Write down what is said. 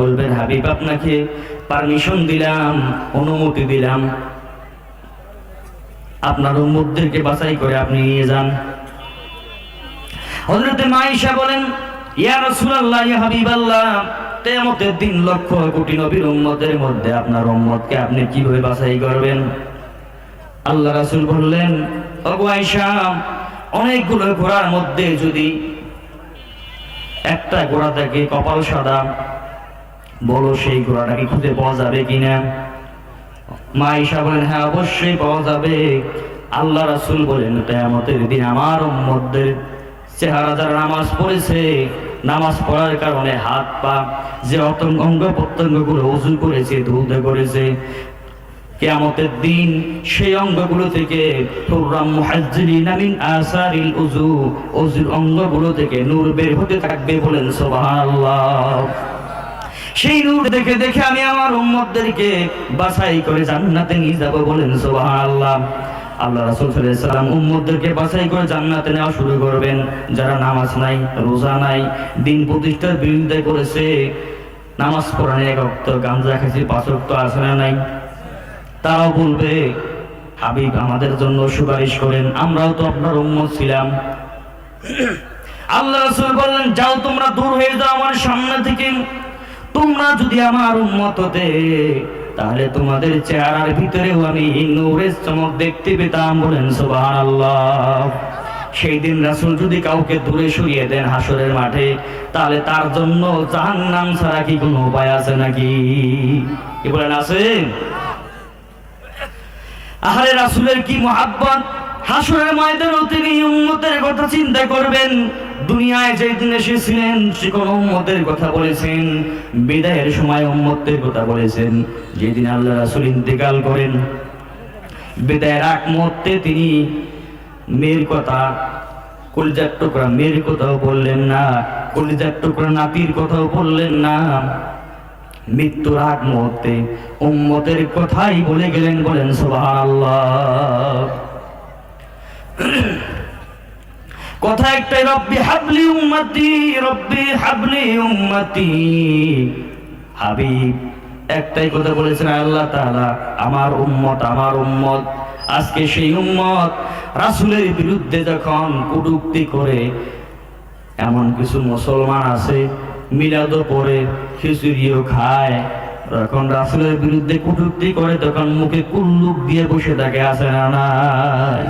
বলবেন, হাবিব আপনাকে পারমিশন দিলাম, অনুমতি দিলাম। আপনার উম্মতদেরকে বাছাই করে আপনি নিয়ে যান। মাইশা বলেন, ইয়া রাসূলুল্লাহ, ইয়া হাবিবাল্লাহ দিন লক্ষ কোটি নবীর উম্মতের মধ্যে আপনার উম্মতকে আপনি কীভাবে বাছাই করবেন? আল্লাহ রাসূল বললেন ওগো আয়েশা, অনেকগুলো ঘোড়ার মধ্যে যদি একটা ঘোড়া থাকে কপাল সাদা বলো সেই ঘোড়াটাকে খুঁজে পাওয়া যাবে কিনা? মা ঈশা বলেন হ্যাঁ অবশ্যই পাওয়া যাবে। আল্লাহ রাসূল বলেন, কিয়ামতের দিন আমার উম্মতদের চেহারা যারা নামাজ পড়েছে, নামাজ পড়ার কারণে হাত পা যে অতঙ্গ অঙ্গ প্রত্যঙ্গগুলো উজু করেছে ধুত করেছে, কেয়ামতের দিন সেই অঙ্গগুলো থেকে হুররাম মুহাজ্জিরিনা আসারিল উজুর অঙ্গগুলো থেকে নূর বের হতে থাকবে বলেন সুবহানাল্লাহ। সেই নূর দেখে দেখে আমি আমার উম্মতদেরকে বাছাই করে জান্নাতে নিয়ে যাব বলেন, সুবহানাল্লাহ। আল্লাহ রাসূল সাল্লাম উম্মতদেরকে বাছাই করে জান্নাতে নেওয়া শুরু করবেন। যারা নামাজ নাই, রোজা নাই, দিন প্রতিষ্ঠার বিরুদ্ধে করেছে, নামাজ পড়ানো এক অক্ত গাঞ্জা খাইছি, পাঁচ অক্ত আছে না নাই? তারাও বলবে, হাবিব, আমাদের জন্য সুপারিশ করেন, আমরাও তো আপনার উম্মত ছিলাম। আল্লাহ রাসূল বললেন, যাও তোমরা দূর হয়ে যাও আমার সামনে থেকে। তোমরা যদি আমার উম্মত হতে, তাহলে তোমাদের চেহারার ভিতরেও আমি নূরের চমক দেখতে পেতাম বলেন সুবহানাল্লাহ। সেই দিন রাসূল যদি কাউকে দূরে সরিয়ে দেন হাসরের মাঠে, তাহলে তার জন্য জাহান্নাম ছাড়া কি কোনো উপায় আছে নাকি? কি বলেন আছে? আহারে রাসুলের কি মহাব্বত? হাসরের ময়দানেও তিনি উম্মতের কথা চিন্তা করবেন। দুনিয়ায় যেই দিন এসেছিলেন কোন উম্মতের কথা বলেছেন, বিদায়ের সময় উম্মতের কথা বলেছেন। যেদিন আল্লাহ রাসূল ইন্তেকাল করেন, বিদায়ের আগ মুহূর্তে তিনি মেয়ের কথা, কলিজার টুকরা মেয়ের কথাও বললেন না, কলিজার টুকরা নাতির কথাও বললেন না। মৃত্যুর আগ মুহূর্তে উম্মতের কথাই বলে গেলেন, বলেন সুবহানাল্লাহ। কথা একটাই, রব্বি হাবলি উম্মতি, রব্বি হাবলি উম্মতি। হাবিব, একটাই কথা বলেছেন, আল্লাহ তাআলা আমার উম্মত আমার উম্মত, আজকে সেই উম্মত রাসূলের বিরুদ্ধে যখন কটূক্তি করে, এমন কিছু মুসলমান আছে, মিলাদও পড়ে খিচুড়িও খায়, যখন রাসূলের বিরুদ্ধে কটূক্তি করে, তখন মুখে কুল্লুক দিয়ে বসে থাকে, আছে না নাই?